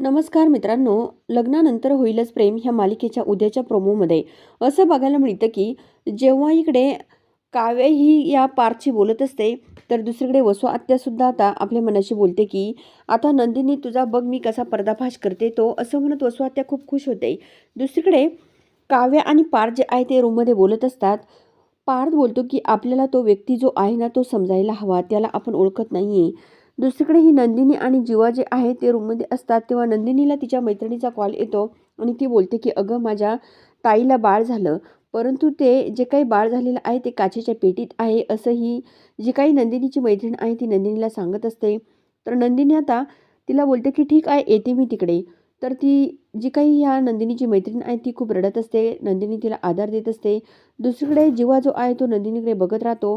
नमस्कार मित्रांनो लग्नानंतर होईलच प्रेम ह्या मालिकेच्या उद्याच्या प्रोमोमध्ये. असं बघायला मिळतं की जेव्हा इकडे काव्य ही या पारची बोलत असते तर दुसरीकडे वसू आत्यासुद्धा आता आपल्या मनाशी बोलते की आता नंदिनी तुझा बघ मी कसा पर्दाफाश करते तो असं म्हणत वसू आत्या खूप खुश होते. दुसरीकडे काव्य आणि पार जे आहे ते रूममध्ये बोलत असतात. पार्थ बोलतो की आपल्याला तो व्यक्ती जो आहे ना तो समजायला हवा त्याला आपण ओळखत नाही आहे दुसरीकडे ही नंदिनी आणि जीवा जे आहे ते रूममध्ये असतात. तेव्हा नंदिनीला तिच्या मैत्रिणीचा कॉल येतो आणि ती बोलते की अगं माझ्या ताईला बाळ झालं. परंतु ते जे काही बाळ झालेलं आहे ते काचेच्या पेटीत आहे. असं ही जी काही नंदिनीची मैत्रीण आहे ती नंदिनीला सांगत असते. तर नंदिनी आता तिला बोलते की ठीक आहे येते मी तिकडे. तर ती जी काही ह्या नंदिनीची मैत्रीण आहे ती खूप रडत असते. नंदिनी तिला आधार देत असते. दुसरीकडे जीवा जो आहे तो नंदिनीकडे बघत राहतो.